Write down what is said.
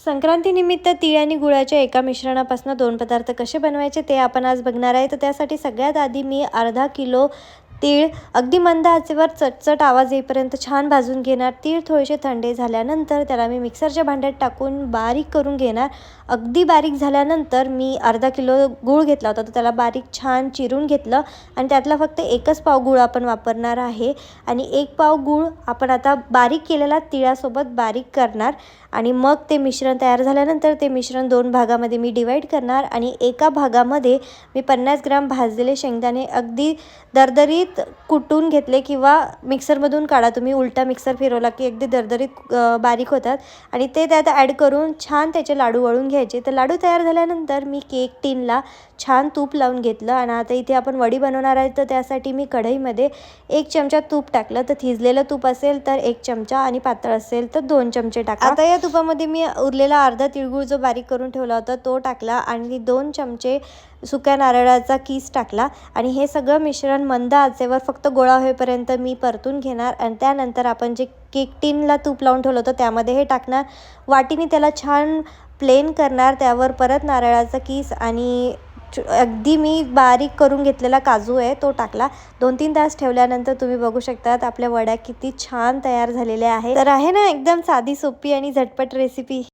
संक्रांतीनिमित्त तीळ आणि गुळाच्या एका मिश्रणापासून दोन पदार्थ कसे बनवायचे ते आपण आज बघणार आहे. तर त्यासाठी सगळ्यात आधी मी अर्धा किलो तीळ अगदी मंद आचेवर चटचट आवाज येईपर्यंत छान भाजून घेणार. तीळ थोडेसे थंडे झाल्यानंतर त्याला मी मिक्सरच्या भांड्यात टाकून बारीक करून घेणार. अगदी बारीक झाल्यानंतर मी अर्धा किलो गूळ घेतला होता तर त्याला बारीक छान चिरून घेतलं आणि त्यातला फक्त एकच पाव गूळ आपण वापरणार आहे. आणि एक पाव गूळ आपण आता बारीक केलेला तिळासोबत बारीक करणार आणि मग ते मिश्रण तयार झाल्यानंतर ते मिश्रण दोन भागामध्ये मी डिवाईड करणार आणि एका भागामध्ये मी पन्नास ग्राम भाजलेले शेंगदाणे अगदी दरदरीत कुटून घेतले किंवा मिक्सरमधून काढा. तुम्ही उलटा मिक्सर फिरवला की अगदी दरदरीत बारीक होतात. आणि ते त्यात ॲड करून छान त्याचे लाडू वळून घ्यायचे. तर लाडू तयार झाल्यानंतर मी केक टीनला छान तूप लावून घेतलं. आणि आता इथे आपण वडी बनवणार आहे. तर त्यासाठी मी कढईमध्ये एक चमचा तूप टाकलं. तर थिजलेलं तूप असेल तर एक चमचा आणि पातळ असेल तर दोन चमचे टाका. आता या तुपामध्ये मी उरलेला अर्धा तिळगुळ जो बारीक करून ठेवला होता तो टाकला आणि दोन चमचे सुक्या नारळाचा किस टाकला. आणि हे सगळं मिश्रण मंद काचेवर फक्त गोळा होईपर्यंत मी परतून घेणार आणि त्यानंतर आपण जे केक टीनला तूप लावून ठेवलं होतं त्यामध्ये हे टाकणार. वाटीने त्याला छान प्लेन करणार त्यावर परत नारळाचा किस आणि अगदी मी बारीक करून घेतलेला काजू आहे तो टाकला. दोन तीन तास ठेवल्यानंतर तुम्ही बघू शकतात आपल्या वड्या किती छान तयार झालेल्या आहेत. तर आहे ना एकदम साधी सोपी आणि झटपट रेसिपी